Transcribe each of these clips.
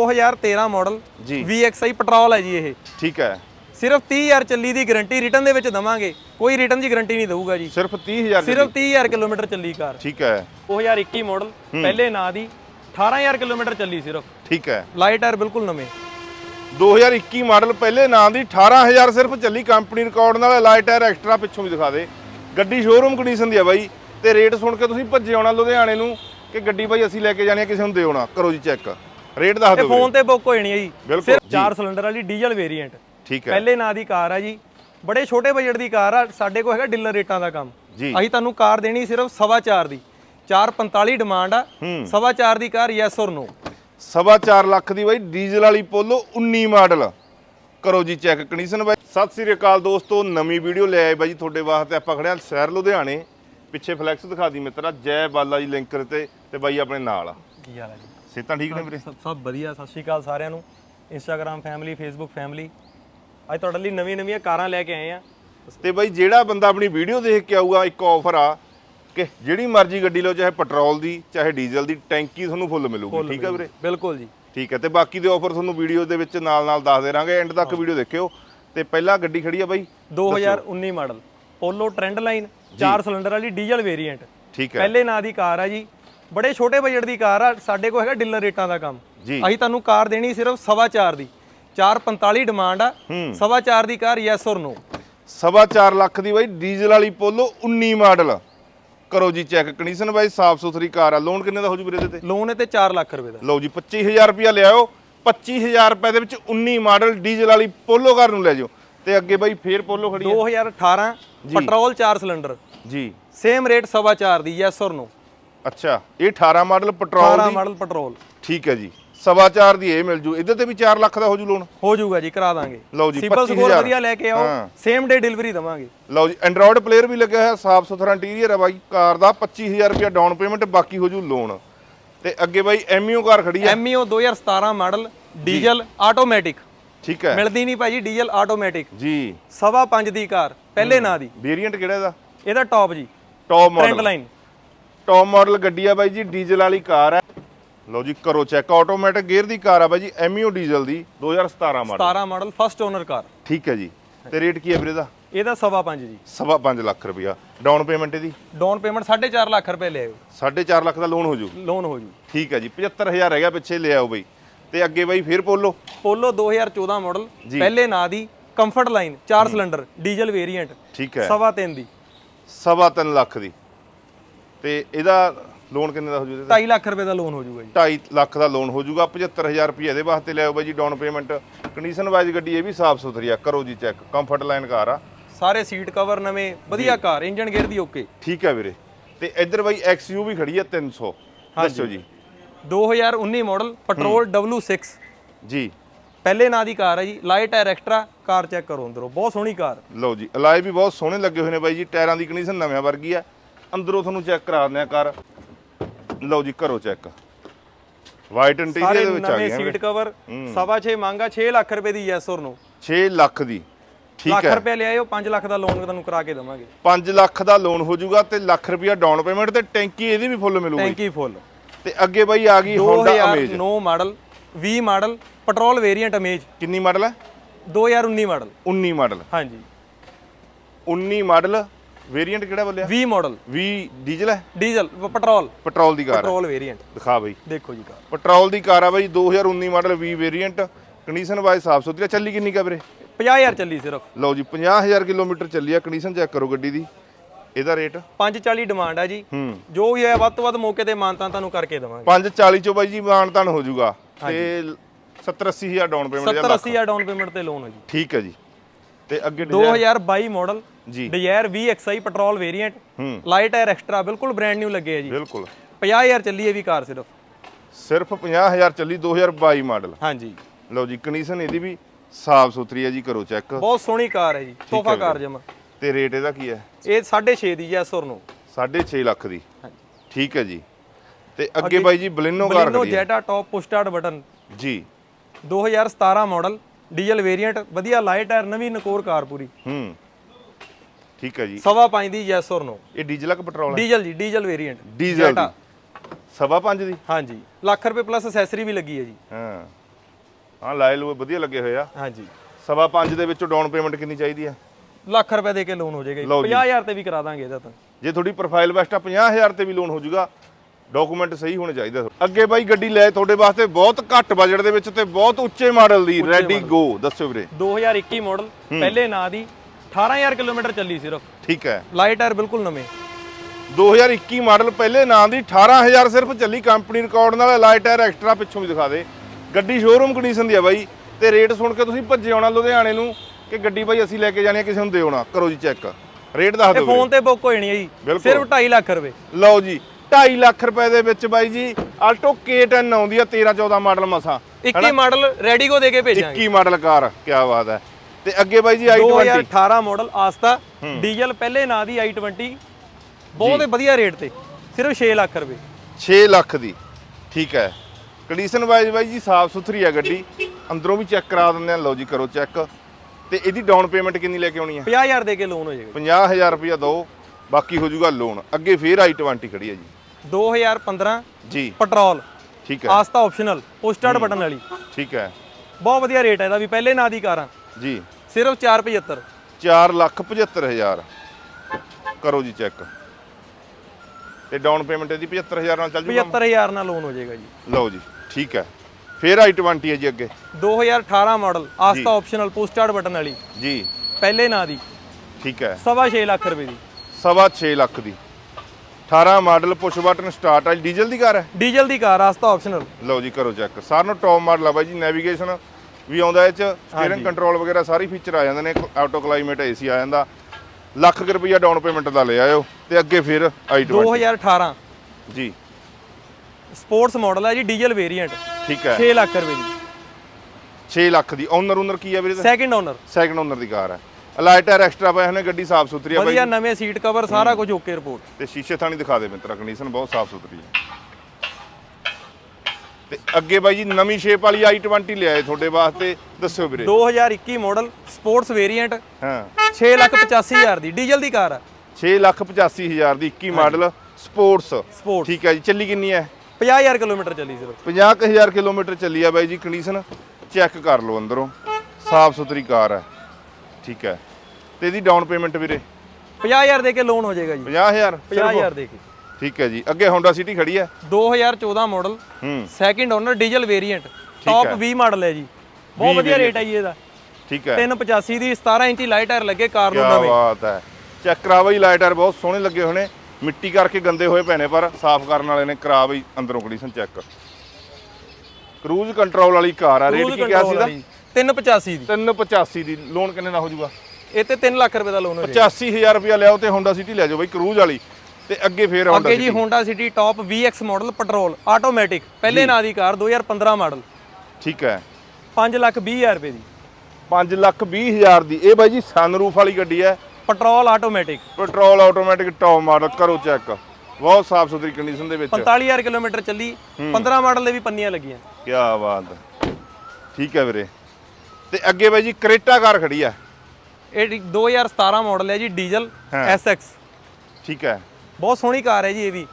2013 model ਜੀ। VXI petrol ਹੈ ਜੀ ਇਹ। ਠੀਕ ਹੈ। ਸਿਰਫ 30000 ਚੱਲੀ ਦੀ ਗਾਰੰਟੀ ਰਿਟਰਨ ਦੇ ਵਿੱਚ ਦਵਾਂਗੇ। ਕੋਈ ਰਿਟਰਨ ਦੀ ਗਾਰੰਟੀ ਨਹੀਂ ਦਊਗਾ ਜੀ। ਸਿਰਫ 30000 ਦੀ ਸਿਰਫ 30000 ਕਿਲੋਮੀਟਰ ਚੱਲੀ ਕਾਰ। ਠੀਕ ਹੈ। 2021 ਮਾਡਲ ਪਹਿਲੇ ਨਾਂ ਦੀ 18000 ਕਿਲੋਮੀਟਰ ਚੱਲੀ ਸਿਰਫ। ਠੀਕ ਹੈ। ਲਾਈਟ ਟਾਇਰ ਬਿਲਕੁਲ ਨਵੇਂ। 2021 ਮਾਡਲ ਪਹਿਲੇ ਨਾਂ ਦੀ 18000 ਸਿਰਫ ਚੱਲੀ। ਕੰਪਨੀ ਰਿਕਾਰਡ ਨਾਲ ਲਾਈਟ ਟਾਇਰ ਐਕਸਟਰਾ ਪਿੱਛੋਂ ਵੀ ਦਿਖਾ ਦੇ। ਗੱਡੀ ਸ਼ੋਰੂਮ ਕੰਡੀਸ਼ਨ ਦੀ ਆ ਬਾਈ। ਤੇ ਰੇਟ ਸੁਣ ਕੇ ਤੁਸੀਂ ਭੱਜੇ ਆਉਣਾ ਲੁਧਿਆਣੇ ਨੂੰ ਕਿ ਗੱਡੀ ਬਾਈ ਅਸੀਂ ਲੈ ਕੇ ਜਾਣੀ ਆ ਕਿਸੇ ਨੂੰ ਦੇ ਆਉਣਾ ਕਰੋ ਜੀ ਚੈੱਕ ਰੇਟ ਦੱਸ ਇਹ ਦਿਓ ਫੋਨ ਤੇ ਬੁੱਕ ਹੋ ਜਾਣੀ ਹੈ ਜੀ। ਸਿਰਫ ਜੀ। 4 ਸਿਲੰਡਰ ਵਾਲੀ ਡੀਜ਼ਲ ਵੇਰੀਐਂਟ। ਠੀਕ ਹੈ। ਪਹਿਲੇ ਨਾਂ ਦੀ ਕਾਰ ਆ ਜੀ। ਬੜੇ ਛੋਟੇ ਬਜਟ ਦੀ ਕਾਰ ਆ। ਸਾਡੇ ਕੋਲ ਹੈਗਾ ਡੀਲਰ ਰੇਟਾਂ ਦਾ ਕੰਮ। ਅਸੀਂ ਤੁਹਾਨੂੰ ਕਾਰ ਦੇਣੀ ਸਿਰਫ ਸਵਾ ਚਾਰ ਦੀ। 445 ਡਿਮਾਂਡ ਆ। ਹੂੰ। ਸਵਾ ਚਾਰ ਦੀ ਕਾਰ ਯੈਸ ਔਰ ਨੋ ਸਵਾ ਚਾਰ ਲੱਖ ਦੀ ਬਾਈ ਡੀਜ਼ਲ ਵਾਲੀ ਪੋਲੋ 19 ਮਾਡਲ। ਕਰੋ ਜੀ ਚੈੱਕ ਕੰਡੀਸ਼ਨ ਬਾਈ। ਸਤਿ ਸ੍ਰੀ ਅਕਾਲ ਦੋਸਤੋ ਨਵੀਂ ਵੀਡੀਓ ਲੈ ਆਏ ਬਾਈ ਤੁਹਾਡੇ ਵਾਸਤੇ। ਆਪਾਂ ਖੜਿਆ ਸ਼ਹਿਰ ਲੁਧਿਆਣੇ। ਪਿੱਛੇ ਫਲੈਕਸ ਦਿਖਾ ਦੀ ਮਿੱਤਰਾ। ਜੈ ਬਾਲਾ ਜੀ ਲਿੰਕਰ ਤੇ ਤੇ ਬਾਈ ਆਪਣੇ ਨਾਲ ਆ। ਕੀ ਹਾਲ ਹੈ ਜੀ? ਸਿਹਤਾਂ ਠੀਕ ਨੇ ਵੀਰੇ? ਸਭ ਸਭ ਵਧੀਆ ਸਤਿ ਸ਼੍ਰੀ ਅਕਾਲ ਸਾਰਿਆਂ ਨੂੰ। ਇੰਸਟਾਗ੍ਰam ਫੈਮਿਲੀ ਫੇਸਬੁੱਕ ਫੈਮਿਲੀ ਅੱਜ ਤੁਹਾਡੇ ਲਈ ਨਵੀਂ ਨਵੀਆਂ ਕਾਰਾਂ ਲੈ ਕੇ ਆਏ ਆ। ਤੇ ਬਾਈ ਜਿਹੜਾ ਬੰਦਾ ਆਪਣੀ ਵੀਡੀਓ ਦੇਖ ਕੇ ਆਊਗਾ ਇੱਕ ਆਫਰ ਆ ਕਿ ਜਿਹੜੀ ਮਰਜ਼ੀ ਗੱਡੀ ਲਓ ਚਾਹੇ ਪੈਟਰੋਲ ਦੀ ਚਾਹੇ ਡੀਜ਼ਲ ਦੀ ਟੈਂਕੀ ਤੁਹਾਨੂੰ ਫੁੱਲ ਮਿਲੂਗੀ ਠੀਕ ਹੈ ਵੀਰੇ? ਬਿਲਕੁਲ ਜੀ। ਠੀਕ ਹੈ ਤੇ ਬਾਕੀ ਦੇ ਆਫਰ ਤੁਹਾਨੂੰ ਵੀਡੀਓ ਦੇ ਵਿੱਚ ਨਾਲ ਨਾਲ ਦੱਸਦੇ ਰਾਂਗੇ ਐਂਡ ਤੱਕ ਵੀਡੀਓ ਦੇਖਿਓ। ਤੇ ਪਹਿਲਾਂ ਗੱਡੀ ਖੜੀ ਆ ਬਾਈ 2019 model Polo trend line 4 cylinder ਵਾਲੀ ਡੀਜ਼ਲ ਵੇਰੀਐਂਟ ਠੀਕ ਹੈ ਪਹਿਲੇ ਨਾਂ ਦੀ ਕਾਰ ਆ ਜੀ ਬੜੇ ਛੋਟੇ ਬਜਟ ਦੀ ਕਾਰ ਆ ਸਾਡੇ ਕੋਲ ਹੈਗਾ ਡੀਲਰ ਰੇਟਾਂ ਦਾ ਕੰਮ। ਜੀ। ਅਸੀਂ ਤੁਹਾਨੂੰ ਕਾਰ ਦੇਣੀ ਸਿਰਫ ਸਵਾ ਚਾਰ ਦੀ। 445 ਡਿਮਾਂਡ ਆ ਹੂੰ। ਸਵਾ ਚਾਰ ਦੀ ਕਾਰ ਯੈਸ ਔਰ ਨੋ ਸਵਾ ਚਾਰ ਲੱਖ ਦੀ ਬਾਈ ਡੀਜ਼ਲ ਵਾਲੀ ਪੋਲੋ 19 ਮਾਡਲ ਕਰੋ ਜੀ ਚੈੱਕ ਕੰਡੀਸ਼ਨ ਬਾਈ ਸਾਫ਼ ਸੁਥਰੀ ਕਾਰ ਆ। ਲੋਨ ਕਿੰਨੇ ਦਾ ਹੋ ਜੂ ਵੀਰੇ ਤੇ? ਲੋਨ ਤੇ 4 ਲੱਖ ਰੁਪਏ ਦਾ। ਲਓ ਜੀ 25000 ਰੁਪਿਆ ਲਿਆਓ 25000 ਰੁਪਏ ਦੇ ਵਿੱਚ 19 ਮਾਡਲ ਡੀਜ਼ਲ ਵਾਲੀ ਪੋਲੋ ਕਾਰ ਨੂੰ ਲੈ ਜਾਓ ਤੇ ਅੱਗੇ ਬਾਈ ਫੇਰ ਪੋਲੋ ਖੜੀ ਆ। 2018 ਪੈਟਰੋਲ 4 ਸਿਲੰਡਰ ਜੀ। ਸੇਮ ਰੇਟ ਸਵਾ ਚਾਰ ਦੀ ਯੈਸ ਔਰ ਨੋ ਅੱਛਾ ਇਹ 18 ਮਾਡਲ ਪੈਟਰੋਲ 18 ਦੀ? Model petrol. ਠੀਕ ਹੈ ਜੀ। ਸਵਾ ਚਾਰ ਦੀ ਇਹ ਮਿਲ ਜੂ। ਇਹਦੇ ਤੇ ਵੀ 4 ਲੱਖ ਦਾ ਹੋ ਜੂ ਲੋਨ ਹੋ ਜਾਊਗਾ ਜੀ ਕਰਾ ਦਾਂਗੇ। ਲਓ ਜੀ, ਸਿਬਲ ਸਕੋਰ 25,000 ਵਧੀਆ ਲੈ ਕੇ ਆਓ ਹਾਂ। ਸੇਮ ਡੇ ਡਿਲੀਵਰੀ ਦਵਾਂਗੇ। ਲਓ ਜੀ ਐਂਡਰੋਇਡ ਪਲੇਅਰ ਵੀ ਲੱਗਿਆ ਹੋਇਆ ਸਾਫ਼ ਸੁਥਰਾ ਇੰਟੀਰੀਅਰ ਹੈ ਬਾਈ। ਕਾਰ ਦਾ 25000 ਰੁਪਿਆ ਡਾਊਨ ਪੇਮੈਂਟ ਬਾਕੀ ਹੋ ਜੂ ਲੋਨ ਤੇ ਅੱਗੇ ਬਾਈ ਐਮਯੂ ਕਾਰ ਖੜੀ ਆ। ਐਮਈਓ 2017 ਮਾਡਲ ਡੀਜ਼ਲ ਆਟੋਮੈਟਿਕ ਠੀਕ ਹੈ। ਮਿਲਦੀ ਨਹੀਂ ਭਾਜੀ ਡੀਜ਼ਲ ਆਟੋਮੈਟਿਕ ਜੀ। ਸਵਾ ਪੰਜ ਦੀ ਕਾਰ ਪਹਿਲੇ ਨਾਂ ਦੀ। ਵੇਰੀਐਂਟ ਕਿਹੜਾ ਇਹਦਾ? ਇਹਦਾ ਟੌਪ ਜੀ। Top trend model line top model ਗੱਡੀ ਆ ਬਾਈ ਜੀ ਡੀਜ਼ਲ ਵਾਲੀ ਕਾਰ ਹੈ ਲਓ ਜੀ ਕਰੋ ਚੈੱਕ ਆਟੋਮੈਟਿਕ ਗੇਅਰ ਦੀ ਕਾਰ ਆ ਬਾਈ ਜੀ ਐਮਯੂ ਡੀਜ਼ਲ ਦੀ 2017 model 17 model first owner car. ਠੀਕ ਹੈ ਜੀ। ਤੇ ਰੇਟ ਕੀ ਹੈ ਵੀਰੇ ਦਾ? ਇਹਦਾ ਸਵਾ ਜੀ। ਸਵਾ 5 ਲੱਖ ਰੁਪਿਆ ਡਾਊਨ ਪੇਮੈਂਟ ਇਹਦੀ? ਡਾਊਨ ਪੇਮੈਂਟ 4.5 ਲੱਖ ਰੁਪਏ ਲਿਆਓ 4.5 ਲੱਖ ਦਾ ਲੋਨ ਹੋ ਜੂ? ਲੋਨ ਹੋ ਜੂ। ਠੀਕ ਹੈ ਜੀ 75000 ਰਹਿ ਗਿਆ ਪਿੱਛੇ ਲੈ ਆਓ ਬਈ। ਤੇ ਅੱਗੇ ਬਾਈ ਫੇਰ ਪੋਲੋ? Polo 2014 model. ਪਹਿਲੇ ਨਾਂ ਦੀ comfort line 4 cylinder diesel variant ਠੀਕ ਹੈ। ਸਵਾ ਤਿੰਨ ਦੀ। ਸਵਾ ਲੱਖ ਦੀ। ਤੇ ਇਹਦਾ ਲੋਨ ਕਿੰਨੇ ਦਾ ਹੋ ਜੂ ਇਹਦਾ 2.5 ਲੱਖ ਰੁਪਏ ਦਾ ਲੋਨ ਹੋ ਜੂਗਾ ਜੀ। 2.5 ਲੱਖ ਦਾ ਲੋਨ ਹੋ ਜਾਊਗਾ 75000 ਰੁਪਏ ਇਹਦੇ ਵਾਸਤੇ ਲਿਆਓ ਬਾਈ ਜੀ ਡਾਊਨ ਪੇਮੈਂਟ ਕੰਡੀਸ਼ਨ ਵਾਈਜ਼ ਗੱਡੀ ਇਹ ਵੀ ਸਾਫ਼ ਸੁਥਰੀ ਆ ਕਰੋ ਜੀ ਚੈੱਕ ਕੰਫਰਟ ਲਾਈਨ ਕਾਰ ਆ। ਸਾਰੇ ਸੀਟ ਕਵਰ ਨਵੇਂ ਵਧੀਆ ਕਾਰ ਇੰਜਨ ਗੇਅਰ ਦੀ ਓਕੇ ਠੀਕ ਹੈ ਵੀਰੇ। ਤੇ ਇੱਧਰ ਬਾਈ XU ਵੀ ਖੜੀ ਆ 300 ਦੱਸੋ ਜੀ। 2019 ਮਾਡਲ ਪੈਟਰੋਲ W6 ਜੀ। ਪਹਿਲੇ ਨਾਂ ਦੀ ਕਾਰ ਹੈ ਜੀ light tyre extra car check ਕਰੋ ਅੰਦਰੋਂ ਬਹੁਤ ਸੋਹਣੀ ਕਾਰ। ਲਓ ਜੀ ਅਲਾਈ ਵੀ ਬਹੁਤ ਸੋਹਣੇ ਲੱਗੇ ਹੋਏ ਨੇ ਬਾਈ ਜੀ ਟਾਇਰਾਂ ਦੀ ਕੰਡੀਸ਼ਨ ਨਵਿਆਂ ਵਰਗੀ ਆ। ਅੰਦਰੋਂ ਤੁਹਾਨੂੰ ਚੈੱਕ ਕਰਾ ਦਿੰਦੇ ਆ ਕਾਰ ਲਓ ਜੀ ਕਰੋ ਚੈੱਕ। ਵਾਈਟ ਇੰਟੀਰੀਅਰ ਦੇ ਵਿੱਚ ਆ ਗਏ ਸੀਟ ਕਵਰ ਸਵਾ 6 ਮੰਗਾ 6 ਲੱਖ ਰੁਪਏ ਦੀ ਯੈਸ ਔਰ ਨੋ 6 ਲੱਖ ਦੀ। ਠੀਕ ਲੱਖ ਹੈ। ਰੁਪਏ ਲਿਆਇਓ 5 ਲੱਖ ਦਾ ਲੋਨ ਤੁਹਾਨੂੰ ਕਰਾ ਕੇ ਦੇਵਾਂਗੇ। 5 ਲੱਖ ਦਾ ਲੋਨ ਹੋ ਜਾਊਗਾ ਤੇ ਲੱਖ ਰੁਪਿਆ ਡਾਊਨ ਪੇਮੈਂਟ ਤੇ ਟੈਂਕੀ ਇਹਦੀ ਵੀ ਫੁੱਲ ਮਿਲੂਗੀ। ਟੈਂਕੀ ਫੁੱਲ ਤੇ ਅੱਗੇ ਬਾਈ ਆ ਗਈ Honda Amaze 2009 model 20 model petrol variant Amaze ਕਿੰਨੀ ਮਾਡਲ ਹੈ? 2019 ਮਾਡਲ 19 ਮਾਡਲ ਹਾਂਜੀ। 19 ਮਾਡਲ ਵੇਰੀਐਂਟ ਕਿਹੜਾ ਬੋਲਿਆ? 20 ਮਾਡਲ 20 ਡੀਜ਼ਲ ਹੈ? ਡੀਜ਼ਲ ਪੈਟਰੋਲ ਪੈਟਰੋਲ ਦੀ ਕਾਰ ਪੈਟਰੋਲ ਵੇਰੀਐਂਟ ਦਿਖਾ ਬਾਈ। ਦੇਖੋ ਜੀ ਕਾਰ। ਪੈਟਰੋਲ ਦੀ ਕਾਰ ਆ ਬਾਈ 2019 ਮਾਡਲ 20 ਵੇਰੀਐਂਟ ਕੰਡੀਸ਼ਨ ਵਾਈਜ਼ ਸਾਫ਼ ਸੁਥਰੀ ਆ। ਚੱਲੀ ਕਿੰਨੀ ਕਾ ਵੀਰੇ? 50000 ਚੱਲੀ ਸਿਰਫ। ਲਓ ਜੀ 50000 ਕਿਲੋਮੀਟਰ ਚੱਲੀ ਆ। ਕੰਡੀਸ਼ਨ ਚੈੱਕ ਕਰੋ ਗੱਡੀ ਦੀ। ਇਹਦਾ ਰੇਟ 540 ਡਿਮਾਂਡ ਹੈ ਜੀ। ਜੋ ਵੀ ਹੈ ਵੱਧ ਤੋਂ ਵੱਧ ਮੌਕੇ ਤੇ ਮਾਨਤਾ ਤੁਹਾਨੂੰ ਕਰਕੇ ਦੇਵਾਂਗੇ। 540 ਚੋਂ ਬਾਈ ਜੀ ਮਾਨਤਾਨ ਹੋ ਜਾਊਗਾ। ਤੇ 70 80000 ਡਾਊਨ ਪੇਮੈਂਟ 70 80000 ਡਾਊਨ ਪੇਮੈਂਟ ਤੇ ਲੋਨ ਹੈ ਜੀ। ਠੀਕ ਹੈ ਜੀ। ਤੇ ਅੱਗੇ Dzire- 2022 ਮਾਡਲ ਜੀ। ਡਿਜ਼ਾਇਰ VXI ਪੈਟਰੋਲ ਵੇਰੀਐਂਟ ਹੂੰ। ਲਾਈਟ ਟਾਇਰ ਐਕਸਟਰਾ ਬਿਲਕੁਲ ਬ੍ਰਾਂਡ ਨਿਊ ਲੱਗੇ ਹੈ ਜੀ। ਬਿਲਕੁਲ। 50000 ਚੱਲੀ ਹੈ ਵੀ ਕਾਰ ਸਿਰਫ। ਸਿਰਫ 50000 ਚੱਲੀ 2022 ਮਾਡਲ ਹਾਂਜੀ। ਲਓ ਜੀ ਕੰਡੀਸ਼ਨ ਇਹਦੀ ਵੀ ਸਾਫ਼ ਸੁਥਰੀ ਹੈ ਜੀ ਕਰੋ ਚੈੱਕ ਬਹੁਤ ਸੋਹਣੀ ਕਾਰ ਹੈ ਜੀ ਤੋਹਫਾ ਕਾਰ ਜਮਾ। ਤੇ ਰੇਟ ਇਹਦਾ ਕੀ ਹੈ? ਇਹ 6.5 ਦੀ ਯੈਸ ਔਰ ਨੋ। 6.5 ਲੱਖ ਦੀ। ਹਾਂਜੀ। ਠੀਕ ਹੈ ਜੀ। ਤੇ ਅੱਗੇ ਬਾਈ ਜੀ ਬਲਿਨੋ ਕਾਰ ਬਲਿਨੋ ਖੜੀ ਹੈ। Jetta top push start button ਜੀ। 2017 ਮਾਡਲ ਡੀਜ਼ਲ ਵੇਰੀਐਂਟ ਵਧੀਆ ਲਾਈਟ ਟਾਇਰ ਨਵੀਂ ਨਕੋਰ ਕਾਰ ਪੂਰੀ। ਹੂੰ। ਠੀਕ ਹੈ ਜੀ। ਸਵਾ ਪੰਜ ਦੀ ਯੈਸ ਔਰ ਨੋ ਇਹ ਡੀਜ਼ਲ ਆ ਕਿ ਪੈਟਰੋਲ ਹੈ ਡੀਜ਼ਲ ਜੀ ਡੀਜ਼ਲ ਵੇਰੀਐਂਟ। ਡੀਜ਼ਲ ਦੀ। ਸਵਾ ਪੰਜ ਦੀ? ਹਾਂਜੀ। ਲੱਖ ਰੁਪਏ ਪਲੱਸ ਅਸੈਸਰੀ ਵੀ ਲੱਗੀ ਹੈ ਜੀ। ਹਾਂ। ਹਾਂ ਲਾਏ ਲੂਏ ਵਧੀਆ ਲੱਗੇ ਹੋਏ ਆ। ਹਾਂਜੀ। ਸਵਾ ਪੰਜ ਦੇ ਵਿੱਚੋਂ ਡਾਊਨ ਪੇਮੈਂਟ ਕਿੰਨੀ ਚਾਹੀਦੀ ਹੈ ਲੱਖ ਰੁਪਏ ਦੇ ਕੇ ਲੋਨ ਹੋ ਜਾਏਗਾ ਜੀ। ਲਓ ਜੀ। 50000 ਤੇ ਵੀ ਕਰਾ ਦਾਂਗੇ ਇਹਦਾ ਤਾਂ। ਜੇ ਤੁਹਾਡੀ ਪ੍ਰੋਫਾਈਲ ਬੈਸਟ ਆ 50000 ਤੇ ਵੀ ਲੋਨ ਹੋ ਜਾਊਗਾ। ਡਾਕੂਮੈਂਟ ਸਹੀ ਹੋਣੇ ਚਾਹੀਦੇ ਅੱਗੇ ਬਾਈ ਗੱਡੀ ਲੈ ਤੁਹਾਡੇ ਵਾਸਤੇ ਬਹੁਤ ਘੱਟ ਬਜਟ ਦੇ ਵਿੱਚ ਤੇ ਬਹੁਤ ਉੱਚੇ ਮਾਡਲ ਦੀ ਰੈਡੀ ਗੋ ਦੱਸਿਓ ਵੀਰੇ। 2021 ਮਾਡਲ ਪਹਿਲੇ ਨਾਂ ਦੀ 18000 ਕਿਲੋਮੀਟਰ ਚੱਲੀ ਸਿਰਫ। ਠੀਕ ਹੈ। ਲਾਈਟ ਟਾਇਰ ਬਿਲਕੁਲ ਨਵੇਂ। 2021 ਮਾਡਲ ਪਹਿਲੇ ਨਾਂ ਦੀ 18000 ਸਿਰਫ ਚੱਲੀ ਕੰਪਨੀ ਰਿਕਾਰਡ ਨਾਲ ਲਾਈਟ ਟਾਇਰ ਐਕਸਟਰਾ ਪਿੱਛੋਂ ਵੀ ਦਿਖਾ ਦੇ। ਗੱਡੀ ਸ਼ੋਰੂਮ ਕੰਡੀਸ਼ਨ ਦੀ ਆ ਬਾਈ। ਤੇ ਰੇਟ ਸੁਣ ਕੇ ਤੁਸੀਂ ਭੱਜੇ ਆਉਣਾ ਲੁਧਿਆਣੇ ਨੂੰ ਕਿ ਗੱਡੀ ਬਾਈ ਅਸੀਂ ਲੈ ਕੇ ਜਾਣੀ ਕਿਸੇ ਨੂੰ ਨਾ। ਕਰੋ ਜੀ ਚੈੱਕ ਰੇਟ ਦੱਸ ਦਿਓ। ਫੋਨ ਤੇ ਬੁੱਕ ਹੋ ਜਾਣੀ ਹੈ ਜੀ। ਸਿਰਫ 2.5 ਲੱਖ ਰੁਪਏ। ਲਓ ਜੀ। 2.5 ਲੱਖ ਰੁਪਏ ਦੇ ਵਿੱਚ ਬਾਈ ਜੀ ਆਲਟੋ K10 ਆਉਂਦੀ ਆ 13 14 ਮਾਡਲ ਮਸਾਂ। 21 ਮਾਡਲ ਰੈਡੀਗੋ ਦੇ ਕੇ ਭੇਜਾਂਗੇ। 21 ਮਾਡਲ ਕਾਰ ਕੀ ਬਾਤ ਹੈ। ਤੇ ਅੱਗੇ ਬਾਈ ਜੀ i20 2018 ਮਾਡਲ ਆਸਤਾ ਡੀਜ਼ਲ ਪਹਿਲੇ ਨਾਂ ਦੀ i20 ਬਹੁਤ ਹੀ ਵਧੀਆ ਰੇਟ ਤੇ ਸਿਰਫ 6 ਲੱਖ ਰੁਪਏ। 6 ਲੱਖ ਦੀ ਠੀਕ ਹੈ। ਕੰਡੀਸ਼ਨ ਵਾਈਜ਼ ਬਾਈ ਜੀ ਸਾਫ਼ ਸੁਥਰੀ ਆ ਗੱਡੀ। ਅੰਦਰੋਂ ਵੀ ਚੈੱਕ ਕਰਾ ਦਿੰਦੇ ਆ ਲਓ ਜੀ ਕਰੋ ਚੈੱਕ ਤੇ ਇਹਦੀ ਡਾਊਨ ਪੇਮੈਂਟ ਕਿੰਨੀ ਲੈ ਕੇ ਆਉਣੀ ਹੈ 50000 ਦੇ ਕੇ ਲੋਨ ਹੋ ਜਾਏਗਾ। 50000 ਰੁਪਇਆ ਦਿਓ ਬਾਕੀ ਹੋ ਜਾਊਗਾ ਲੋਨ ਅੱਗੇ ਫੇਰ i20 ਖੜੀ ਹੈ ਜੀ। 2015 ਜੀ। ਪੈਟਰੋਲ। ਠੀਕ ਹੈ। ਆਸਤਾ ਆਪਸ਼ਨਲ ਪੋਸਟਡ ਬਟਨ ਵਾਲੀ। ਠੀਕ ਹੈ। ਬਹੁਤ ਵਧੀਆ ਰੇਟ ਹੈ ਇਹਦਾ ਵੀ ਪਹਿਲੇ ਨਾਂ ਦੀ ਕਾਰਾਂ ਜੀ। ਸਿਰਫ 475 4 ਲੱਖ 75000 ਕਰੋ ਜੀ ਚੈੱਕ ਤੇ ਡਾਊਨ ਪੇਮੈਂਟ ਇਹਦੀ 75000 ਨਾਲ ਚੱਲ ਜੂਗਾ? 75000 ਨਾਲ ਲੋਨ ਹੋ ਜਾਏਗਾ ਜੀ। ਲਓ ਜੀ ਠੀਕ ਹੈ। ਫੇਰ i20 ਹੈ ਜੀ ਅੱਗੇ। 2018 ਮਾਡਲ ਆਸਤਾ ਆਪਸ਼ਨਲ ਪੋਸਟਡ ਬਟਨ ਵਾਲੀ। ਜੀ। ਪਹਿਲੇ ਨਾਂ ਦੀ। ਠੀਕ ਹੈ। ਸਵਾ 6 ਲੱਖ ਰੁਪਏ ਦੀ। ਸਵਾ 6 ਲੱਖ ਦੀ। 18 ਮਾਡਲ ਪੁਸ਼ ਬਟਨ ਸਟਾਰਟ ਆ। ਡੀਜ਼ਲ ਦੀ ਕਾਰ ਹੈ ਡੀਜ਼ਲ ਦੀ ਕਾਰ ਆਸਤਾ ਆਪਸ਼ਨਲ ਲਓ ਜੀ ਕਰੋ ਚੈੱਕ ਸਾਰਿਆਂ ਨੂੰ ਟੌਪ ਮਾਡਲ ਆ ਬਾਈ ਜੀ ਨੈਵੀਗੇਸ਼ਨ ਵੀ ਆਉਂਦਾ ਇਹ ਚ। ਸਟੀਅਰਿੰਗ ਕੰਟਰੋਲ ਵਗੈਰਾ ਸਾਰੇ ਫੀਚਰ ਆ ਜਾਂਦੇ ਨੇ ਆਟੋ ਕਲਾਈਮੇਟ ਏਸੀ ਆ ਜਾਂਦਾ। ਲੱਖ ਰੁਪਈਆ ਡਾਊਨ ਪੇਮੈਂਟ ਦਾ ਲੈ ਆਇਓ ਤੇ ਅੱਗੇ ਫਿਰ i20 2018 ਜੀ। ਸਪੋਰਟਸ ਮਾਡਲ ਹੈ ਜੀ ਡੀਜ਼ਲ ਵੇਰੀਐਂਟ ਠੀਕ ਹੈ। 6 ਲੱਖ ਰੁਪਏ ਦੀ। 6 ਲੱਖ ਦੀ। ਓਨਰ ਓਨਰ ਕੀ ਆ ਵੀਰੇ? ਸੈਕਿੰਡ ਓਨਰ ਸੈਕੰਡ ਓਨਰ ਦੀ ਕਾਰ ਹੈ ਅਲਾਈਟਰ ਐਕਸਟਰਾ ਪਾਇਆ ਉਹਨੇ ਗੱਡੀ ਸਾਫ਼ ਸੁਥਰੀ ਆ ਬਾਈ ਵਧੀਆ ਨਵੇਂ ਸੀਟ ਕਵਰ ਸਾਰਾ ਕੁਝ ਓਕੇ ਰਿਪੋਰਟ। ਤੇ ਸ਼ੀਸ਼ੇ ਥਾਣੀ ਦਿਖਾ ਦੇ ਮਿੱਤਰਾ ਕੰਡੀਸ਼ਨ ਬਹੁਤ ਸਾਫ਼ ਸੁਥਰੀ ਹੈ ਤੇ ਅੱਗੇ ਬਾਈ ਜੀ ਨਵੀਂ ਸ਼ੇਪ ਵਾਲੀ i20 ਲਿਆਏ ਤੁਹਾਡੇ ਵਾਸਤੇ ਦੱਸਿਓ ਵੀਰੇ। 2021 ਮਾਡਲ ਸਪੋਰਟਸ ਵੇਰੀਐਂਟ ਹਾਂ। 6 ਲੱਖ 85000 ਦੀ ਡੀਜ਼ਲ ਦੀ ਕਾਰ ਹੈ 6 ਲੱਖ 85000 ਦੀ 21 ਮਾਡਲ ਸਪੋਰਟਸ ਠੀਕ ਹੈ ਜੀ ਚੱਲੀ ਕਿੰਨੀ ਹੈ 50000 ਕਿਲੋਮੀਟਰ ਚੱਲੀ ਸਿਰਫ 50000 ਕਿਲੋਮੀਟਰ ਚੱਲੀ ਆ ਬਾਈ ਜੀ ਕੰਡੀਸ਼ਨ ਚੈੱਕ ਕਰ ਲਓ ਅੰਦਰੋਂ ਸਾਫ਼ ਸੁਥਰੀ ਕਾਰ ਹੈ ਠੀਕ ਹੈ ਤੇ ਇਹਦੀ ਡਾਊਨ ਪੇਮੈਂਟ ਵੀਰੇ? 50000 ਦੇ ਕੇ ਲੋਨ ਹੋ ਜਾਏਗਾ ਜੀ। 50000 ਸਿਰਫ? 50000 ਦੇ ਕੇ। ਠੀਕ ਹੈ ਜੀ। ਅੱਗੇ ਹੋਂਡਾ ਸਿਟੀ ਖੜੀ ਹੈ? 2014 ਮਾਡਲ ਹੂੰ। Second owner diesel variant top 20 model ਹੈ ਜੀ। ਬਹੁਤ ਵਧੀਆ ਰੇਟ ਹੈ ਜੀ ਇਹਦਾ। ਠੀਕ ਹੈ। 385 ਦੀ 17 ਇੰਚੀ ਲਾਈਟ ਟਾਇਰ ਲੱਗੇ ਕਾਰ ਨੂੰ ਕੀ ਨਵੇਂ। ਬਾਤ ਹੈ। ਚੈੱਕ ਕਰਾ ਬਈ ਲਾਈਟਰ ਬਹੁਤ ਸੋਹਣੇ ਲੱਗੇ ਨੇ ਮਿੱਟੀ ਕਰਕੇ ਗੰਦੇ ਹੋਏ ਨੇ ਪਰ ਸਾਫ਼ ਕਰਨ ਵਾਲੇ ਨੇ ਕਰਾ ਬਈ ਅੰਦਰੋਂ ਕੰਡੀਸ਼ਨ ਚੈੱਕ ਕਰੂਜ਼ ਕੰਟਰੋਲ ਵਾਲੀ ਕਾਰ ਆ। ਰੇਟ ਕੀ ਕਿਹਾ ਸੀ ਦਾ ਵਾਲੀ, 385 ਦੀ। 385 ਦੀ। ਲੋਨ ਕਿੰਨੇ ਦਾ ਹੋ ਜਾਊਗਾ? ਇਹ ਤੇ 3 ਲੱਖ ਰੁਪਏ ਦਾ ਲੋਨ ਹੋ ਜਾਏਗਾ। 85000 ਰੁਪਇਆ ਲਿਆਓ ਤੇ ਹੋਂਡਾ ਸਿਟੀ ਲੈ ਜਾਓ ਬਈ ਕਰੂਜ਼ ਵਾਲੀ। ਤੇ ਅੱਗੇ ਫੇਰ ਹੋਂਡਾ ਅੱਗੇ ਜੀ Honda City top VX model petrol automatic ਪਹਿਲੇ ਨਾਂ ਦੀ ਕਾਰ 2015 ਮਾਡਲ ਠੀਕ ਹੈ। 5 ਲੱਖ 20000 ਰੁਪਏ ਦੀ। 5 ਲੱਖ 20 ਹਜ਼ਾਰ ਦੀ। ਇਹ ਬਾਈ ਜੀ ਸਨਰੂਫ ਵਾਲੀ ਗੱਡੀ ਹੈ। Petrol automatic petrol automatic top model ਕਰੋ ਚੈੱਕ ਬਹੁਤ ਸਾਫ਼ ਸੁਥਰੀ ਕੰਡੀਸ਼ਨ ਦੇ ਵਿੱਚ। 45000 ਕਿਲੋਮੀਟਰ ਚੱਲੀ 15 ਮਾਡਲ ਦੇ ਵੀ ਪੰਨੀਆਂ ਲੱਗੀਆਂ। ਕੀ ਬਾਤ ਠੀਕ ਹੈ ਵੀਰੇ। ਤੇ ਅੱਗੇ ਬਾਈ ਜੀ ਕਰੇਟਾ ਕਾਰ ਖੜੀ ਹੈ। ਇਹ ਡੀ- 2017 ਮਾਡਲ ਹੈ ਜੀ ਡੀਜ਼ਲ। SX ਠੀਕ ਹੈ। ਬਹੁਤ ਸੋਹਣੀ ਕਾਰ ਹੈ ਜੀ ਇਹ ਵੀ।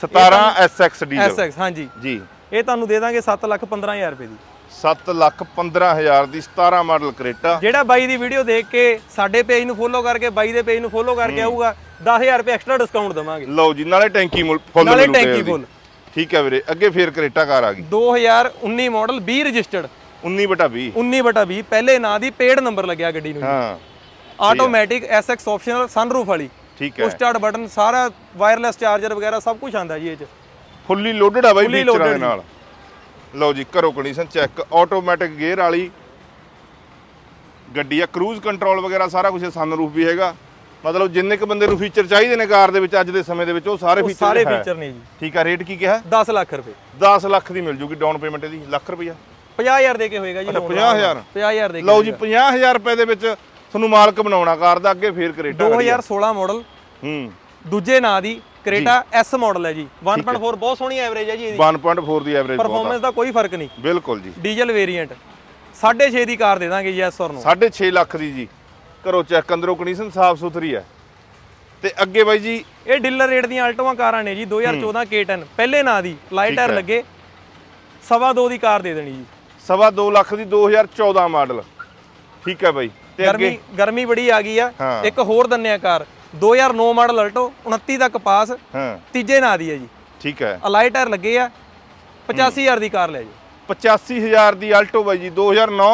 17 SX ਡੀਜ਼ਲ SX ਹਾਂਜੀ। ਜੀ। ਇਹ ਤੁਹਾਨੂੰ ਦੇ ਦਾਂਗੇ 7 ਲੱਖ 15000 ਰੁਪਏ ਦੀ। 7 ਲੱਖ 15 ਹਜ਼ਾਰ ਦੀ 17 ਮਾਡਲ ਕਰੇਟਾ ਜਿਹੜਾ ਬਾਈ ਦੀ ਵੀਡੀਓ ਦੇਖ ਕੇ ਸਾਡੇ ਪੇਜ ਨੂੰ ਫੋਲੋ ਕਰਕੇ ਬਾਈ ਦੇ ਪੇਜ ਨੂੰ ਫੋਲੋ ਕਰਕੇ ਆਊਗਾ 10000 ਰੁਪਏ ਐਕਸਟਰਾ ਡਿਸਕਾਊਂਟ ਦੇਵਾਂਗੇ। ਲਓ ਜੀ ਨਾਲੇ ਟੈਂਕੀ ਮੁੱਲ ਫੁੱਲ ਨਾਲੇ ਟੈਂਕੀ। ਫੁੱਲ। ਠੀਕ ਹੈ ਵੀਰੇ ਅੱਗੇ ਫੇਰ ਕਰੇਟਾ ਕਾਰ ਆ ਗਈ। 2019 ਮਾਡਲ 20 ਰਜਿਸਟਰਡ 19 ਬਟਾ 20 19 ਬਟਾ 20 ਪਹਿਲੇ ਨਾਂ ਦੀ ਪੇਡ ਨੰਬਰ ਲੱਗਿਆ ਗੱਡੀ ਨੂੰ ਹਾਂ ਆਟੋਮੈਟਿਕ SX ਆਪਸ਼ਨਲ ਸਨਰੂਫ ਵਾਲੀ। ਠੀਕ ਹੈ। ਪੁਸ਼ ਸਟਾਰਟ ਬਟਨ ਸਾਰਾ ਵਾਇਰਲੈਸ ਚਾਰਜਰ ਵਗੈਰਾ ਸਭ ਕੁਝ ਆਂਦਾ ਜੀ ਇਹ ਚ। ਫੁੱਲੀ ਲੋਡਡ ਆ ਬਾਈ ਫੀਚਰਾਂ ਦੇ ਨਾਲ। ਲਓ ਜੀ ਕਰੋ ਕੰਡੀਸ਼ਨ ਚੈੱਕ ਆਟੋਮੈਟਿਕ ਗੇਅਰ ਵਾਲੀ। ਗੱਡੀ ਆ ਕਰੂਜ਼ ਕੰਟਰੋਲ ਵਗੈਰਾ ਸਾਰਾ ਕੁਝ ਸਨਰੂਫ ਵੀ ਹੈਗਾ। ਮਤਲਬ ਜਿੰਨੇ ਕ ਬੰਦੇ ਨੂੰ ਫੀਚਰ ਚਾਹੀਦੇ ਨੇ ਕਾਰ ਦੇ ਵਿੱਚ ਅੱਜ ਦੇ ਸਮੇਂ ਦੇ ਵਿੱਚ ਉਹ ਸਾਰੇ ਫੀਚਰ ਸਾਰੇ ਫੀਚਰ ਨੇ ਜੀ। ਠੀਕ ਆ ਰੇਟ ਕੀ ਕਿਹਾ? 10 ਲੱਖ ਰੁਪਏ। 10 ਲੱਖ ਦੀ ਮਿਲ ਜੂਗੀ ਡਾਊਨ ਪੇਮੈਂਟ ਇਹਦੀ ਲੱਖ ਰੁਪਈਆ। 50000 ਦੇ ਕੇ ਹੋਏਗਾ ਜੀ ਅੱਛਾ, loan 50,000 50000 ਦੇ ਕੇ ਲਓ ਜੀ 50000 ਰੁਪਏ ਦੇ ਵਿੱਚ ਤੁਹਾਨੂੰ ਮਾਲਕ ਬਣਾਉਣਾ ਕਾਰ ਦਾ ਅੱਗੇ ਫੇਰ ਕਰੇਟਾ 2016 ਮਾਡਲ ਹੂੰ। ਦੂਜੇ ਨਾਂ ਦੀ ਕਰੇਟਾ S ਮਾਡਲ ਹੈ ਜੀ। 1.4 ਬਹੁਤ ਸੋਹਣੀ ਐਵਰੇਜ ਹੈ ਜੀ ਇਹਦੀ। 1.4 ਦੀ ਐਵਰੇਜ ਬਹੁਤ ਪਰਫਾਰਮੈਂਸ ਦਾ ਕੋਈ ਫ਼ਰਕ ਨਹੀਂ। ਆ ਬਿਲਕੁਲ ਜੀ। ਡੀਜ਼ਲ ਵੇਰੀਐਂਟ 6.5 ਦੀ ਕਾਰ ਦੇ ਦਾਂਗੇ ਜੀ ਐਸ ਔਰ ਨੂੰ। 6.5 ਲੱਖ ਦੀ ਜੀ। ਕਰੋ ਚੈੱਕ ਅੰਦਰੋਂ ਕੰਡੀਸ਼ਨ ਸਾਫ਼ ਸੁਥਰੀ ਹੈ। ਤੇ ਅੱਗੇ ਬਾਈ ਜੀ ਇਹ ਡੀਲਰ ਰੇਟ ਦੀਆਂ ਆਲਟੋਆਂ ਕਾਰਾਂ ਨੇ ਜੀ 2014 K10 ਪਹਿਲੇ ਨਾਂ ਦੀ ਲਾਈਟ ਟਾਇਰ ਹੈ। ਲੱਗੇ ਸਵਾ ਦੋ ਦੀ ਕਾਰ ਦੇ ਦੇਣੀ ਜੀ। ਸਵਾ 2 ਲੱਖ ਦੀ 2014 ਮਾਡਲ। ਠੀਕ ਹੈ ਬਾਈ। ਤੇ ਗਰਮੀ ਅੱਗੇ? ਗਰਮੀ ਬੜੀ ਆ ਗਈ ਆ। ਹਾਂ। ਇੱਕ ਹੋਰ ਦੰਨਿਆ ਕਾਰ। 2009 ਮਾਡਲ ਅਲਟੋ 29 ਤੱਕ ਪਾਸ। ਹਾਂ। ਤੀਜੇ ਨਾਂ ਦੀ ਹੈ ਜੀ। ਠੀਕ ਹੈ। ਅਲਾਈ ਟਾਇਰ ਲੱਗੇ ਆ। 85000 ਦੀ ਕਾਰ ਲੈ ਜੀ 85000 ਦੀ ਆਲਟੋ ਬਾਈ ਜੀ 2009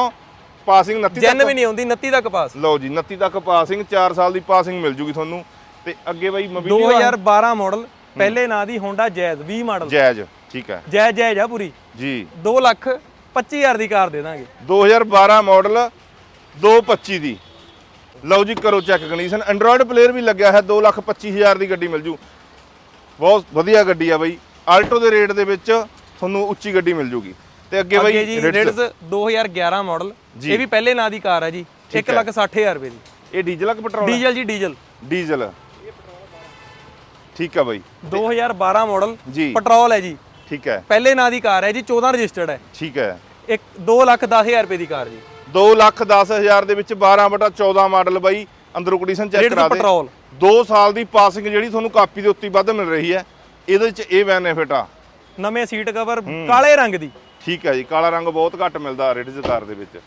ਪਾਸਿੰਗ 29 ਜੈਨ ਤੱਕ ਵੀ ਨਹੀਂ ਆਉਂਦੀ 29 ਤੱਕ ਪਾਸ। ਲਓ ਜੀ 29 ਤੱਕ ਪਾਸਿੰਗ 4 ਸਾਲ ਦੀ ਪਾਸਿੰਗ ਮਿਲ ਜੂਗੀ ਤੁਹਾਨੂੰ। ਤੇ ਅੱਗੇ ਬਾਈ ਮੋਬਿਲੀ 2012 ਮਾਡਲ ਪਹਿਲੇ ਨਾਂ ਦੀ ਹੋਂਡਾ ਜੈਜ਼ 20 ਮਾਡਲ। ਜਾਇਜ਼ ਠੀਕ ਹੈ। ਜੈਜ਼ ਜੈਜ਼ ਆ ਪੂਰੀ। ਜੀ। 2 ਲੱਖ 25000 ਦੀ ਕਾਰ ਦੇ ਦਾਂਗੇ। 2012 ਮਾਡਲ 225 ਦੀ। ਲਓ ਜੀ ਕਰੋ ਚੈੱਕ ਕੰਡੀਸ਼ਨ ਐਂਡਰੋਇਡ ਪਲੇਅਰ ਵੀ ਲੱਗਿਆ ਹੈ 225000 ਦੀ ਗੱਡੀ ਮਿਲ ਜੂ। ਬਹੁਤ ਵਧੀਆ ਗੱਡੀ ਆ ਬਾਈ। ਆਲਟੋ ਦੇ ਰੇਟ ਦੇ ਵਿੱਚ ਤੁਹਾਨੂੰ ਉੱਚੀ ਗੱਡੀ ਮਿਲ ਜੂਗੀ। ਤੇ ਅੱਗੇ ਬਾਈ ਰਿਡਜ਼ 2011 ਮਾਡਲ। ਇਹ ਵੀ ਪਹਿਲੇ ਨਾਂ ਦੀ ਕਾਰ ਹੈ ਜੀ। 1 ਲੱਖ 60000 ਰੁਪਏ ਦੀ। ਇਹ ਡੀਜ਼ਲ ਆ ਕਿ ਪੈਟਰੋਲ ਡੀਜ਼ਲ ਜੀ ਡੀਜ਼ਲ। ਡੀਜ਼ਲ। ਠੀਕ ਆ ਬਾਈ। 2012 ਮਾਡਲ ਜੀ। ਪੈਟਰੋਲ ਹੈ ਜੀ। ਠੀਕ ਹੈ। ਪਹਿਲੇ ਨਾਂ ਦੀ ਕਾਰ ਹੈ ਜੀ 14 ਰਜਿਸਟਰਡ ਹੈ। ਠੀਕ ਹੈ। ਇੱਕ 2 ਲੱਖ 10000 ਰੁਪਏ ਦੀ ਕਾਰ ਜੀ। 2 ਲੱਖ 10000 ਦੇ ਵਿੱਚ 12 ਬਟਾ 14 ਮਾਡਲ ਬਾਈ ਅੰਦਰੋਂ ਕੰਡੀਸ਼ਨ ਚੈੱਕ ਕਰਾ ਦੇ। ਪੈਟਰੋਲ 2 ਸਾਲ ਦੀ ਪਾਸਿੰਗ ਜਿਹੜੀ ਤੁਹਾਨੂੰ ਕਾਪੀ ਦੇ ਉੱਤੇ ਵੱਧ ਮਿਲ ਰਹੀ ਹੈ। ਇਹਦੇ ਵਿੱਚ ਇਹ ਬੈਨੀਫਿਟ ਆ। ਨਵੇਂ ਸੀਟ ਕਵਰ ਕਾਲੇ ਰੰਗ ਦੀ। ਠੀਕ ਹੈ ਜੀ ਕਾਲਾ ਰੰਗ ਬਹੁਤ ਘੱਟ ਮਿਲਦਾ ਰਿਡਜ਼ ਕਾਰ ਦੇ ਵਿੱਚ।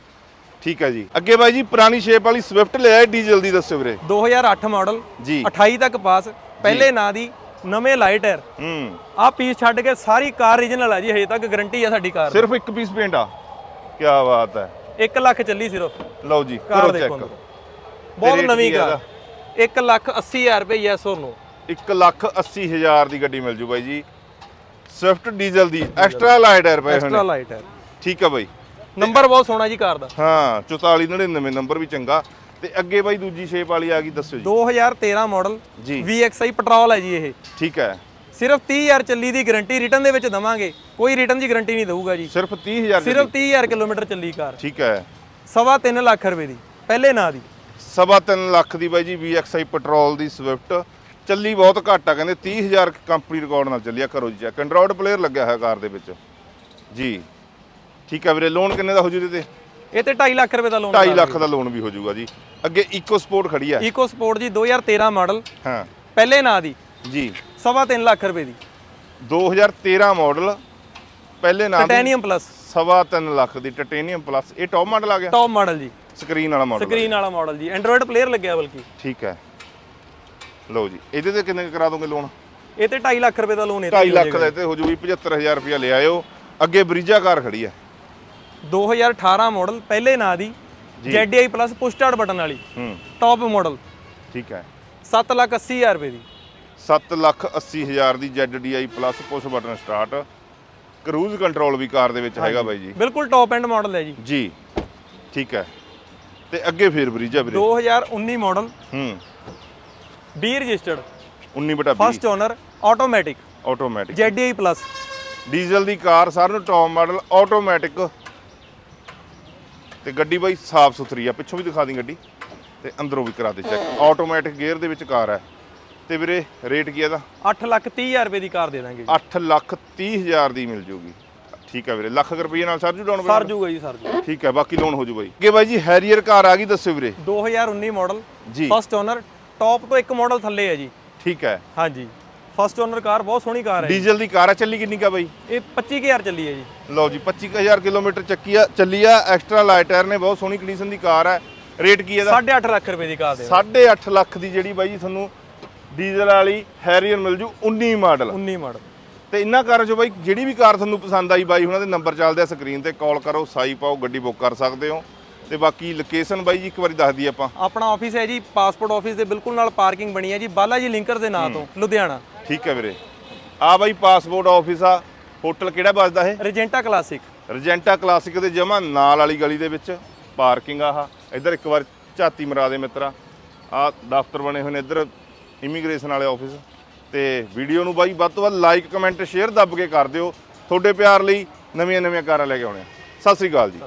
ਠੀਕ ਹੈ ਜੀ। ਅੱਗੇ ਬਾਈ ਜੀ ਪੁਰਾਣੀ ਸ਼ੇਪ ਵਾਲੀ ਸਵਿਫਟ ਲਿਆ ਡੀਜ਼ਲ ਦੀ ਦੱਸਿਓ ਵੀਰੇ। 2008 ਮਾਡਲ ਜੀ। 28 ਤੱਕ ਪਾਸ। ਪਹਿਲੇ ਨਾਂ ਦੀ ਨਵੇਂ ਲਾਈਟ ਟਾਇਰ ਹੂੰ। ਆਹ ਪੀਸ ਛੱਡ ਕੇ ਸਾਰੀ ਕਾਰ ਰੀਜਨਲ ਹੈ ਜੀ ਹਜੇ ਤੱਕ ਗਾਰੰਟੀ ਹੈ ਸਾਡੀ ਕਾਰ ਸਿਰਫ ਇੱਕ ਪੀਸ ਪੇਂਟ ਆ। ਕੀ ਬਾਤ ਹੈ। 1 ਲੱਖ ਚੱਲੀ ਸਿਰਫ। ਲਓ ਜੀ ਕਾਰ ਚੈੱਕ। ਬਹੁਤ ਨਵੀਂ ਕਾਰ। 1 ਲੱਖ 80000 ਰੁਪਏ ਯੈਸ ਔਰ ਨੋ 1 ਲੱਖ 80 ਹਜ਼ਾਰ ਦੀ ਗੱਡੀ ਮਿਲ ਜੂ ਬਾਈ ਜੀ। ਸਵਿਫਟ ਡੀਜ਼ਲ ਦੀ ਐਕਸਟਰਾ ਲਾਈਟ ਹੈ ਰੁਪਏ ਐਕਸਟਰਾ ਹੋਣੇ ਲਾਈਟ ਹੈ। ਠੀਕ ਹੈ ਬਾਈ। ਨੰਬਰ ਬਹੁਤ ਸੋਹਣਾ ਜੀ ਕਾਰ ਦਾ। ਹਾਂ 4499 ਨੰਬਰ ਵੀ ਚੰਗਾ। ਤੇ ਅੱਗੇ ਬਾਈ ਦੂਜੀ ਸ਼ੇਪ ਵਾਲੀ ਆ ਗਈ ਦੱਸਿਓ ਜੀ। 2013 ਮਾਡਲ ਜੀ। VXI ਪੈਟਰੋਲ ਹੈ ਜੀ ਇਹ। ਠੀਕ ਹੈ। ਸਿਰਫ 30000 ਚੱਲੀ ਦੀ ਗਾਰੰਟੀ ਰਿਟਰਨ ਦੇ ਵਿੱਚ ਦਵਾਂਗੇ। ਕੋਈ ਰਿਟਰਨ ਦੀ ਗਾਰੰਟੀ ਨਹੀਂ ਦਊਗਾ ਜੀ। ਸਿਰਫ 30000 ਦੀ ਸਿਰਫ 30000 ਕਿਲੋਮੀਟਰ ਚੱਲੀ ਕਾਰ। ਠੀਕ ਹੈ। ਸਵਾ 3 ਲੱਖ ਰੁਪਏ ਦੀ। ਪਹਿਲੇ ਨਾਂ ਦੀ। ਸਵਾ ਤਿੰਨ ਲੱਖ ਦੀ ਬਾਈ ਜੀ VXI ਪੈਟਰੋਲ ਦੀ ਸਵਿਫਟ ਚੱਲੀ ਬਹੁਤ ਘੱਟ ਆ ਕਹਿੰਦੇ 30000 ਕੰਪਨੀ ਰਿਕਾਰਡ ਨਾਲ ਚੱਲਿਆ ਕਰੋ ਜੀ ਚੈੱਕ ਐਂਡਰੋਇਡ ਪਲੇਅਰ ਲੱਗਿਆ ਹੋਇਆ ਕਾਰ ਦੇ ਵਿੱਚ। ਜੀ। ਠੀਕ ਹੈ ਵੀਰੇ ਲੋਨ ਕਿੰਨੇ ਦਾ ਹੋ ਜੂ ਇਹਦੇ ਤੇ? ਇਹ ਤੇ 2.5 ਲੱਖ ਰੁਪਏ ਦਾ ਲੋਨ 2.5 ਲੱਖ ਦਾ ਲੋਨ ਵੀ ਹੋ ਜਾਊਗਾ ਜੀ। ਅੱਗੇ ਇਕੋ ਸਪੋਰਟ ਖੜੀ ਆ। ਈਕੋ ਸਪੋਰਟ ਜੀ 2013 ਮਾਡਲ ਹਾਂ। ਪਹਿਲੇ ਨਾਂ ਦੀ। ਜੀ। ਸਵਾ 3 ਲੱਖ ਰੁਪਏ ਦੀ। 2013 ਮਾਡਲ ਪਹਿਲੇ ਨਾਮ ਦੀ। ਪਲੱਸ ਸਵਾ ਤਿੰਨ ਲੱਖ ਦੀ ਟਿਟੇਨੀਅਮ ਪਲੱਸ ਇਹ ਟੌਪ ਮਾਡਲ ਆ ਗਿਆ? ਟੌਪ ਮਾਡਲ ਜੀ। ਸਕਰੀਨ ਵਾਲਾ ਮਾਡਲ ਸਕਰੀਨ ਵਾਲਾ ਮਾਡਲ ਜੀ। ਐਂਡਰੋਇਡ ਪਲੇਅਰ ਲੱਗਿਆ ਬਲਕਿ। ਠੀਕ ਹੈ। ਲਓ ਜੀ ਇਹਦੇ ਤੇ ਕਿੰਨੇ ਕਰਾ ਦੋਗੇ ਲੋਨ ਇਹ ਤੇ 2.5 ਲੱਖ ਰੁਪਏ ਦਾ ਲੋਨ ਇਹ 2.5 ਲੱਖ ਦਾ ਤੇ ਹੋ ਜੂਗੀ 75000 ਰੁਪਇਆ ਲੈ ਆਇਓ। ਅੱਗੇ ਬਰੀਜਾ ਕਾਰ ਖੜੀ ਹੈ 2018 ਮਾਡਲ ਪਹਿਲੇ ਨਾਂ ਦੀ ZDI plus push start button ਵਾਲੀ। ਹੂੰ। ਟੌਪ ਮਾਡਲ ਠੀਕ ਹੈ। 7 ਲੱਖ 80000 ਰੁਪਏ ਦੀ। 7 ਲੱਖ 80 ਹਜ਼ਾਰ ਦੀ ZDI plus push button start cruise control ਵੀ ਕਾਰ ਦੇ ਵਿੱਚ ਹੈਗਾ ਬਾਈ ਜੀ। ਬਿਲਕੁਲ ਟੌਪ ਐਂਡ ਮਾਡਲ ਹੈ ਜੀ। ਜੀ। ਠੀਕ ਹੈ। ਤੇ ਅੱਗੇ ਫੇਰ ਬਰੀਜਾ ਵੀਰੇ। 2019 ਮਾਡਲ ਹੂੰ। 20 ਰਜਿਸਟਰਡ 19 ਬਟਾ 20 first owner automatic automatic ZDI plus diesel ਦੀ ਕਾਰ ਸਾਰਿਆਂ ਨੂੰ ਟੌਪ ਮਾਡਲ ਆਟੋਮੈਟਿਕ ਤੇ ਗੱਡੀ ਬਾਈ ਸਾਫ਼ ਸੁਥਰੀ ਆ ਪਿੱਛੋਂ ਵੀ ਦਿਖਾ ਦੀ ਗੱਡੀ ਤੇ ਅੰਦਰੋਂ ਵੀ ਕਰਾ ਦੇ ਚੈੱਕ ਆਟੋਮੈਟਿਕ ਗੇਅਰ ਦੇ ਵਿੱਚ ਕਾਰ ਹੈ ਤੇ ਵੀਰੇ ਰੇਟ ਕੀ ਹੈ ਇਹਦਾ? 8 ਲੱਖ 30000 ਰੁਪਏ ਦੀ ਕਾਰ ਦੇ ਦਾਂਗੇ ਜੀ। 8 ਲੱਖ 30 ਹਜ਼ਾਰ ਦੀ ਮਿਲ ਜੂਗੀ। ਠੀਕ ਹੈ ਵੀਰੇ ਲੱਖ ਰੁਪਏ ਨਾਲ ਸਰਜੂ ਡਾਊਨ ਸਰ ਜੂਗਾ ਜੀ ਸਰ ਜੀ। ਠੀਕ ਹੈ ਬਾਕੀ ਲੋਨ ਹੋ ਜੂ ਬਾਈ। ਅੱਗੇ ਬਾਈ ਜੀ ਹੈਰੀਅਰ ਕਾਰ ਆ ਗਈ ਦੱਸਿਓ ਵੀਰੇ। 2019 ਮਾਡਲ ਜੀ। ਫਸਟ ਓਨਰ ਟੌਪ ਤੋਂ ਇੱਕ ਮਾਡਲ ਥੱਲੇ ਹੈ ਜੀ। ਠੀਕ ਹੈ ਹਾਂਜੀ। ਫਸਟ ਓਨਰ ਕਾਰ ਬਹੁਤ ਸੋਹਣੀ ਕਾਰ ਹੈ। ਡੀਜ਼ਲ ਦੀ ਕਾਰ ਆ ਚੱਲੀ ਕਿੰਨੀ ਕਾ ਬਾਈ? ਇਹ 25000 ਚੱਲੀ ਹੈ ਜੀ। ਲਓ ਜੀ 25000 ਕਿਲੋਮੀਟਰ ਚੱਕੀ ਆ ਚੱਲੀ ਆ। ਐਕਸਟਰਾ ਲਾਈਟ ਟਾਇਰ ਨੇ ਬਹੁਤ ਸੋਹਣੀ ਕੰਡੀਸ਼ਨ ਦੀ ਕਾਰ ਹੈ ਰੇਟ ਕੀ ਇਹਦਾ? 8.5 ਲੱਖ ਰੁਪਏ ਦੀ ਕਾਰ ਦੇ 8.5 ਲੱਖ ਦੀ ਜਿਹੜੀ ਬਾਈ ਜੀ ਤੁਹਾਨੂੰ ਡੀਜ਼ਲ ਵਾਲੀ ਹੈਰੀਅਰ ਮਿਲ ਜੂ 19 ਮਾਡਲ 19 ਮਾਡਲ ਤੇ ਇਹਨਾਂ ਕਾਰਾਂ ਚੋਂ ਬਾਈ ਜਿਹੜੀ ਵੀ ਕਾਰ ਤੁਹਾਨੂੰ ਪਸੰਦ ਆਈ ਬਾਈ ਉਹਨਾਂ ਦੇ ਨੰਬਰ ਚੱਲਦੇ ਆ ਸਕਰੀਨ ਤੇ। ਕਾਲ ਕਰੋ ਸਾਈ ਪਾਓ ਗੱਡੀ ਬੁੱਕ ਕਰ ਸਕਦੇ ਹੋ। ਤੇ ਬਾਕੀ ਲੋਕੇਸ਼ਨ ਬਾਈ ਜੀ ਇੱਕ ਵਾਰੀ ਦੱਸ ਦਈਏ ਆਪਾਂ। ਆਪਣਾ ਆਫਿਸ ਹੈ ਜੀ ਪਾਸਪੋਰਟ ਆਫਿਸ ਦੇ ਬਿਲਕੁਲ ਨਾਲ ਪਾਰਕਿੰਗ ਬਣੀ ਹੈ ਜੀ। ਬਾਲਾ ਜੀ ਲਿੰਕਰ ਦੇ ਨਾਂ ਤੋਂ ਲੁਧਿਆਣਾ। ਠੀਕ ਹੈ ਵੀਰੇ। ਆ ਬਾਈ ਪਾਸਪੋਰਟ ਆਫਿਸ ਆ। ਹੋਟਲ ਕਿਹੜਾ ਵੱਜਦਾ ਇਹ? ਰਜੈਂਟਾ ਕਲਾਸਿਕ ਰਜੈਂਟਾ ਕਲਾਸਿਕ ਦੇ ਜਮਾ ਨਾਲ ਵਾਲੀ ਗਲੀ ਦੇ ਵਿੱਚ ਪਾਰਕਿੰਗ ਆ ਇੱਧਰ ਇੱਕ ਵਾਰ ਝਾਤੀ ਮਰਾ ਦੇ ਮਿੱਤਰਾ। ਆ ਦਫ਼ਤਰ ਬਣੇ ਹੋਏ ਨੇ ਇੱਧਰ ਇਮੀਗ੍ਰੇਸ਼ਨ ਵਾਲੇ ਆਫਿਸ ਤੇ ਵੀਡੀਓ ਨੂੰ ਬਾਈ ਵੱਧ ਤੋਂ ਵੱਧ ਲਾਈਕ ਕਮੈਂਟ ਸ਼ੇਅਰ ਦੱਬ ਕੇ ਕਰ ਦਿਓ। ਤੁਹਾਡੇ ਪਿਆਰ ਲਈ ਨਵੀਆਂ ਨਵੀਆਂ ਕਾਰਾਂ ਲੈ ਕੇ ਆਉਣੇ। ਸਤਿ ਸ੍ਰੀ ਅਕਾਲ ਜੀ।